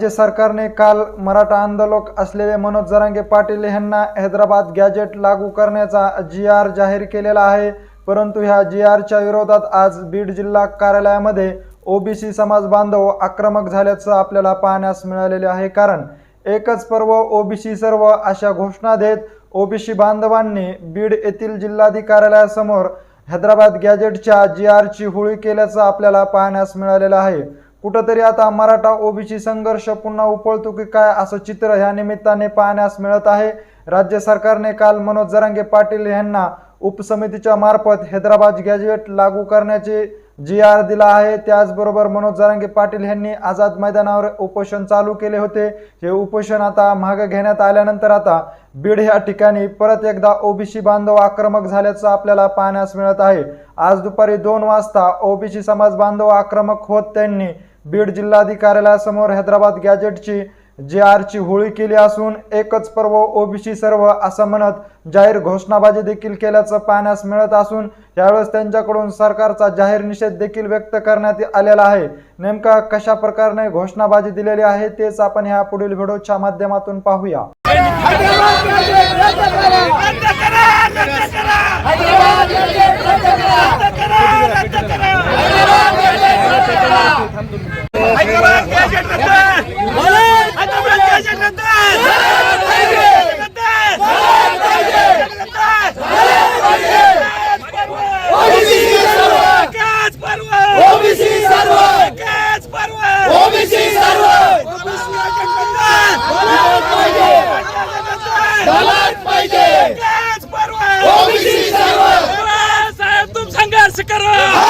राज्य सरकारने काल मराठा आंदोलक असलेले मनोज जरांगे पाटील यांना हैदराबाद गॅजेट लागू करण्याचा जी आर जाहीर केलेला आहे. परंतु ह्या जी आरच्या विरोधात आज बीड जिल्हा कार्यालयामध्ये ओबीसी समाज बांधव आक्रमक झाल्याचं आपल्याला पाहण्यास मिळालेले आहे. कारण एकच पर्व ओबीसी सर्व अशा घोषणा देत ओबीसी बांधवांनी बीड येथील जिल्हाधिक कार्यालयासमोर हैदराबाद गॅजेटच्या जी आरची होळी केल्याचं आपल्याला पाहण्यास मिळालेलं आहे. कुठंतरी आता मराठा ओबीसी संघर्ष पुन्हा उपळतो की काय असं चित्र ह्या निमित्ताने पाहण्यास मिळत आहे. राज्य सरकारने काल मनोज जरांगे पाटील यांना उपसमितीच्या मार्फत हैदराबाद गॅजेट लागू करण्याचे जी आर दिला आहे त्याचबरोबर मनोज जरांगे पाटील यांनी आझाद मैदानावर उपोषण चालू केले होते. हे उपोषण आता मागे घेण्यात आल्यानंतर आता बीड या ठिकाणी परत एकदा ओबीसी बांधव आक्रमक झाल्याचं आपल्याला पाहण्यास मिळत आहे. आज दुपारी दोन वाजता ओबीसी समाज बांधव आक्रमक होत त्यांनी बीड जिल्हाधिकार्यालयासमोर हैदराबाद गॅजेटची जी आरची होळी केली असून एकच पर्व ओबीसी सर्व असं म्हणत जाहीर घोषणाबाजी देखील केल्याचं पाहण्यास मिळत असून त्यावेळेस त्यांच्याकडून सरकारचा जाहीर निषेध देखील व्यक्त करण्यात आलेला आहे. नेमका कशा प्रकारे घोषणाबाजी दिलेली आहे तेच आपण ह्या पुढील व्हिडिओच्या माध्यमातून पाहूया. ¡Ese cara!